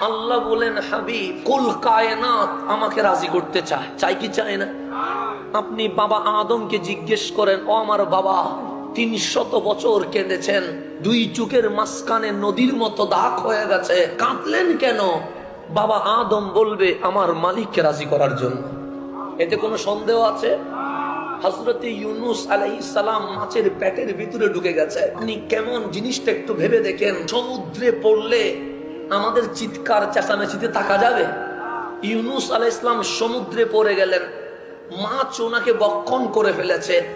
আল্লাহ বলেন, হাবিব, কুল কায়নাত আমাকে রাজি করতে চায়। চাই কি চায় না? আপনি বাবা আদমকে জিজ্ঞেস করেন, ও আমার বাবা, তিন শত বছর কেঁদেছেন, দুই চুকের মাঝখানে নদীর মতো দাগ হয়ে গেছে, কাঁদলেন কেন? বাবা আদম বলবে, আমার মালিককে রাজি করার জন্য। এতে কোনো সন্দেহ আছে? হজরতে ইউনুস সালাম মাছের পেটের ভিতরে ঢুকে গেছে। আপনি কেমন জিনিসটা একটু ভেবে দেখেন। সমুদ্রে পড়লে আমাদের চিৎকার চেঁচামেচিতে তাকা যাবে? ইউনুস আলাহ ইসলাম সমুদ্রে পড়ে গেলেন। মাছ ওনাকে বক্ষণ করে ফেলেছে।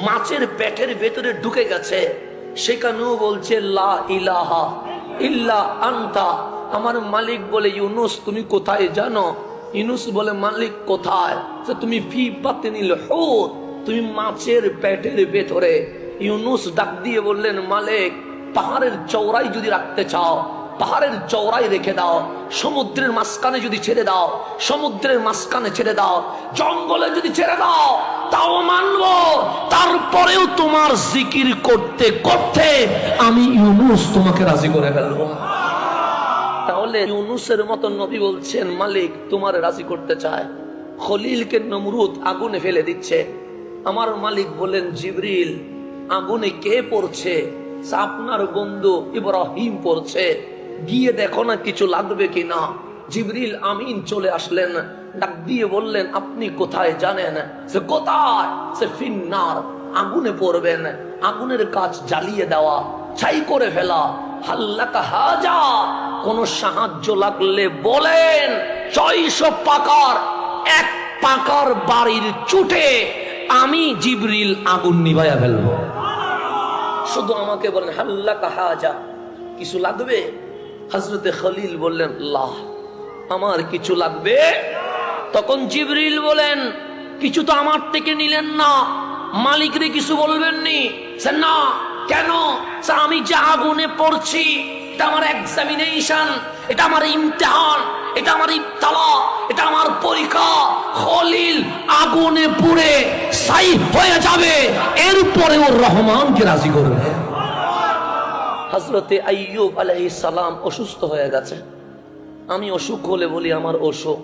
মাছের পেটের ভেতরে ঢুকে গেছে। সেখানেও বলছে, লা ইলাহা ইল্লা আন্তা। আমার মালিক বলে, ইউনুস, তুমি কোথায় জানো? ইউনুস বলে, মালিক কোথায়? তুমি ফি পাতে নিল হুত তুমি মাছের পেটের ভেতরে। ইউনুস ডাক দিয়ে বললেন, মালিক, পাহাড়ের চৌড়াই যদি রাখতে চাও পাহাড়ের চৌড়াই রেখে দাও। সমুদ্রের মাঝখানে যদি ছেড়ে দাও, সমুদ্রের মাঝখানে ছেড়ে দাও, জঙ্গলে যদি ছেড়ে দাও, তাও মানব। তারপরেও তোমার জিকির করতে করতে আমি ইউনুস তোমাকে রাজি করে ফেলব। তাহলে ইউনুসের মতো নবী বলছেন, মালিক তোমার রাজি করতে চায়। খলিলকে নমরুদ আগুনে ফেলে দিচ্ছে। আমার মালিক বলেন, জিবরিল, আগুনে কে পড়ছে? "সে আপনার বন্ধু ইব্রাহিম পড়ছে। গিয়ে দেখো না কিছু লাগবে কি না জিবরিল আমিন চলে আসলেন, ডাক দিয়ে বললেন, আপনি কোথায় জানেন? সে কোথায়? সে ফিন্নার। আগুনে পড়বেন। আগুনের কাজ জ্বালিয়ে দেওয়া, ছাই করে ফেলা। হাল্লাকা হাজা। কোন সাহায্য লাগলে বলেন, ছয়শো পাকার, এক পাকার বাড়ির চুটে আমি জিবরিল আগুন নিভাইয়া ফেলব। শুধু আমাকে বলেন, হাল্লাকা হাজা, কিছু লাগবে? হজরতে খলিল বললেন, লাহ, আমার কিছু লাগবে? তখন জিবরিল বলেন, কিছু তো আমার থেকে নিলেন না। মালিকরে কিছু বলবেননি? না। কেন? আমি যে আগুনে পড়ছি, এটা আমার এক্সামিনেশন এটা আমার ইমতেহান, এটা আমার ইবতালা, এটা আমার পরীক্ষা। খলিল আগুনে পুড়ে সাই হয়ে যাবে। এরপরে ওর রহমানকে রাজি করবে। হজরতে আইয়ুব আলাইহিস সালাম অসুস্থ হয়ে গেছে। আমি অসুখ হলে বলি, আমার অসুখ।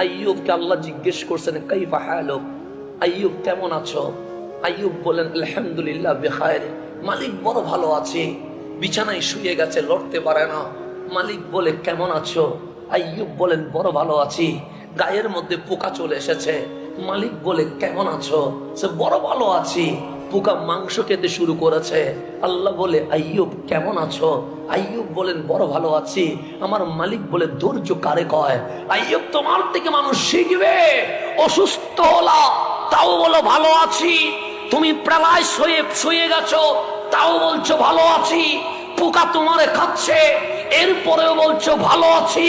আইয়ুবকে আল্লাহ জিজ্ঞেস করছেন, কাইফা হালুক? আইয়ুব, কেমন আছো? আইয়ুব বলেন আলহামদুলিল্লাহ, বেখায়ের। মালিক বড় ভালো আছে। বিছানায় শুয়ে গেছে, লড়তে পারে না। মালিক বলে, কেমন আছো? আইয়ুব বলেন, বড় ভালো আছি। গায়ের মধ্যে পোকা চলে এসেছে। মালিক বলে, কেমন আছো? সে, বড় ভালো আছি। পোকা মাংস খেতে শুরু করেছে। আল্লাহ বলে, আইয়ুব, কেমন আছো? আইয়ুব বলেন, বড় ভালো আছি। আমার মালিক বলে, ধৈর্য কারে কয়? আইয়ুব, তোমার থেকে মানুষ শিখবে। অসুস্থ হলা, তাও বলো, ভালো আছি। তুমি প্রায় শুয়ে শুয়ে গেছো, তাও বলছো, ভালো আছি। পোকা তোমারে খাচ্ছে, এরপরেও বলছো, ভালো আছি।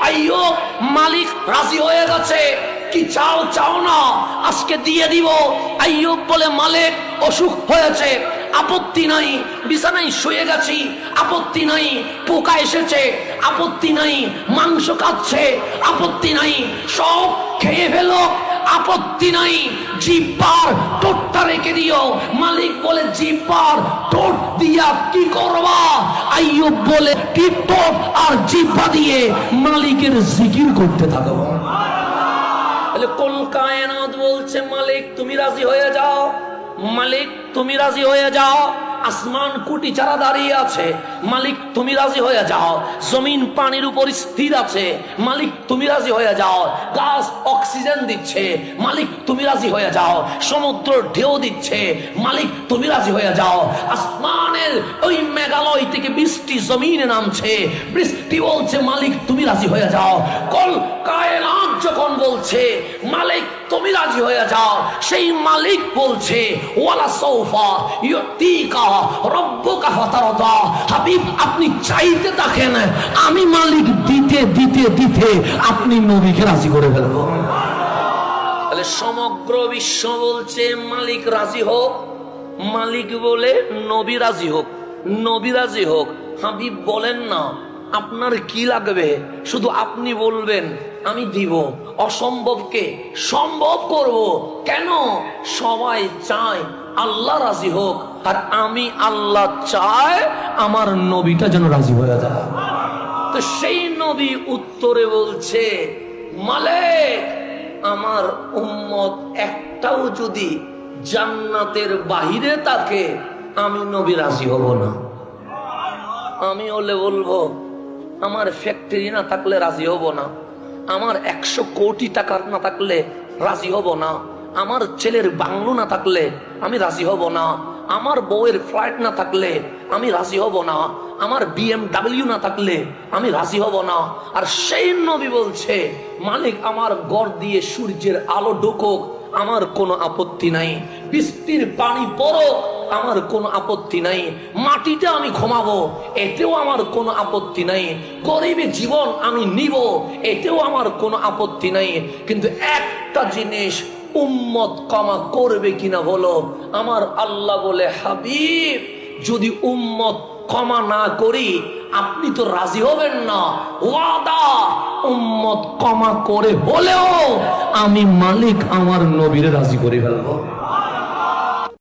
আইয়ুব, মালিক রাজি হয়ে গেছে। কি চাও চাও না, আজকে দিয়ে দিব। আইয়ুব বলে, মালিক অসুখ হয়েছে, আপত্তি নাই, বিছানায় শুয়ে গেছি, আপত্তি নাই, পোকা এসেছে, আপত্তি নাই, মাংস খাচ্ছে আপত্তি নাই, সব খেয়ে ফেলো, আপত্তি নাই, জিব্বার টোটটা রেখে দিও। মালিক বলে, জিব্বার টোট দিয়া কি করবা? আইয়ুব বলে, কি টোট আর জিব্বা দিয়ে মালিকের জিকির করতে থাকো। তাহলে কোন কায়নাত বলছে মালিক, তুমি রাজি হয়ে যাও? মালিক তুমি রাজি হয়ে যাও। আসমান কুটি চারা দাঁড়িয়ে আছে। মালিক, তুমি রাজি হয়ে যাও। জমিন পানির উপর স্থির আছে। মালিক, তুমি রাজি হয়ে যাও। গাছ অক্সিজেন দিচ্ছে। মালিক, তুমি রাজি হয়ে যাও। সমুদ্র ঢেউ দিচ্ছে। মালিক, তুমি রাজি হয়ে যাও। আসমানের ওই মেঘালয় থেকে বৃষ্টি জমিনে নামছে। বৃষ্টি বলছে, মালিক, তুমি রাজি হয়ে যাও। কল কায়নাত যখন বলছে, মালিক, তুমি রাজি হয়ে যাও। সেই মালিক বলছে, ওয়ালা সৌফা ইয়তিকা রব্বুকা ফাতারদা। হাবিব আপনি চাইতে থাকেন আমি মালিক দিতে দিতে দিতে আপনি নবীকে রাজি করে ফেলব। তাহলে সমগ্র বিশ্ব বলছে, মালিক রাজি হোক, মালিক বলে নবী রাজি হোক, নবী রাজি হোক। হাবিব বলেন না, আপনার কি লাগবে? শুধু আপনি বলবেন, আমি দিব। অসম্ভবকে সম্ভব করব। কেন? সবাই চায় আল্লাহ রাজি হোক আর আমি আল্লাহ চাই আমার নবীটা যেন রাজি হয়ে যায়। তো সেই নবী উত্তরে বলছে, মালিক, আমার উম্মত একটাও যদি জান্নাতের বাহিরে থাকে, আমি নবী রাজি হব না। আমি হলে বলব, আমার ফ্যাক্টরি না থাকলে রাজি হব না। আমার একশো কোটি টাকার না থাকলে রাজি হব না। আমার ছেলের বাংলো না থাকলে আমি রাজি হব না। আমার বউয়ের ফ্লাইট না থাকলে আমি রাজি হব না। আমার বিএমডাব্লিউ না থাকলে আমি রাজি হব না। আর সেই নবী বলছে, মালিক আমার গড় দিয়ে সূর্যের আলো ঢুকুক, আমার কোনো আপত্তি নাই। বৃষ্টির পানি পড়ো, আমার কোনো আপত্তি নাই। মাটিতে আমি ঘুমাবো, এতেও আমার কোনো আপত্তি নাই। গরিবের জীবন আমি নিব, এতেও আমার কোনো আপত্তি নাই। কিন্তু একটা জিনিস উম্মত ক্ষমা করবে কিনা বলো আমার আল্লাহ বলে, হাবিব, যদি উম্মত ক্ষমা না করি, আপনি তো রাজি হবেন না। ওয়াদা, উম্মত ক্ষমা করে হলেও আমি মালিক আমার নবীরে রাজি করে ফেলব।